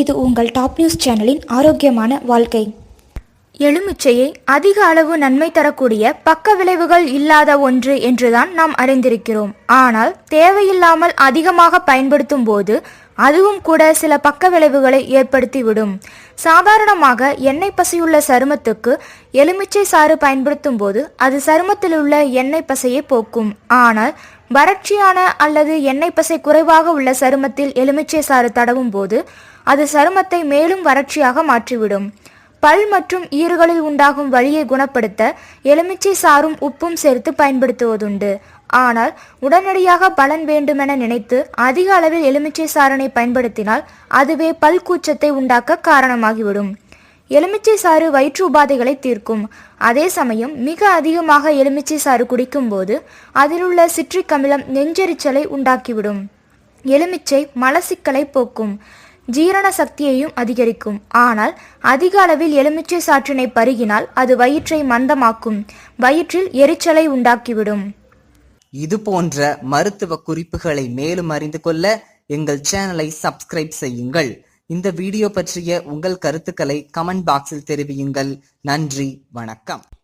இது உங்கள் top news சேனலின் ஆரோக்கியமான வாழ்க்கை. எலுமிச்சையை அதிக அளவு நன்மை தரக்கூடிய பக்க விளைவுகள் இல்லாத ஒன்று என்றுதான் நாம் அறிந்திருக்கிறோம். ஆனால் தேவையில்லாமல் அதிகமாக பயன்படுத்தும் போது அதுவும் கூட சில பக்க விளைவுகளை ஏற்படுத்திவிடும். சாதாரணமாக எண்ணெய் பசையுள்ள சருமத்துக்கு எலுமிச்சை சாறு பயன்படுத்தும் போது அது சருமத்தில் உள்ள எண்ணெய் பசையை போக்கும். ஆனால் வறட்சியான அல்லது எண்ணெய் பசை குறைவாக உள்ள சருமத்தில் எலுமிச்சை சாறு தடவும் போது அது சருமத்தை மேலும் வறட்சியாக மாற்றிவிடும். பல் மற்றும் ஈறுகளில் உண்டாகும் வலியை குணப்படுத்த எலுமிச்சை சாறும் உப்பும் சேர்த்து பயன்படுத்துவதுண்டு. ஆனால் உடனடியாக பலன் வேண்டுமென நினைத்து அதிக அளவில் எலுமிச்சை சாறனை பயன்படுத்தினால் அதுவே பல் கூச்சத்தை உண்டாக்க காரணமாகிவிடும். எலுமிச்சை சாறு வயிற்று உபாதைகளை தீர்க்கும். அதே சமயம் மிக அதிகமாக எலுமிச்சை சாறு குடிக்கும்போது அதிலுள்ள சிட்ரிக் அமிலம் நெஞ்செரிச்சலை உண்டாக்கிவிடும். எலுமிச்சை மலசிக்கலை போக்கும். ஜீரண சக்தியையும் அதிகரிக்கும். ஆனால் அதிக அளவில் எலுமிச்சை சாற்றினை பருகினால் அது வயிற்றை மந்தமாக்கும். வயிற்றில் எரிச்சலை உண்டாக்கிவிடும். இது போன்ற மருத்துவ குறிப்புகளை மேலும் அறிந்து கொள்ள எங்கள் சேனலை சப்ஸ்கிரைப் செய்யுங்கள். இந்த வீடியோ பற்றிய உங்கள் கருத்துக்களை கமெண்ட் பாக்ஸில் தெரிவியுங்கள். நன்றி வணக்கம்.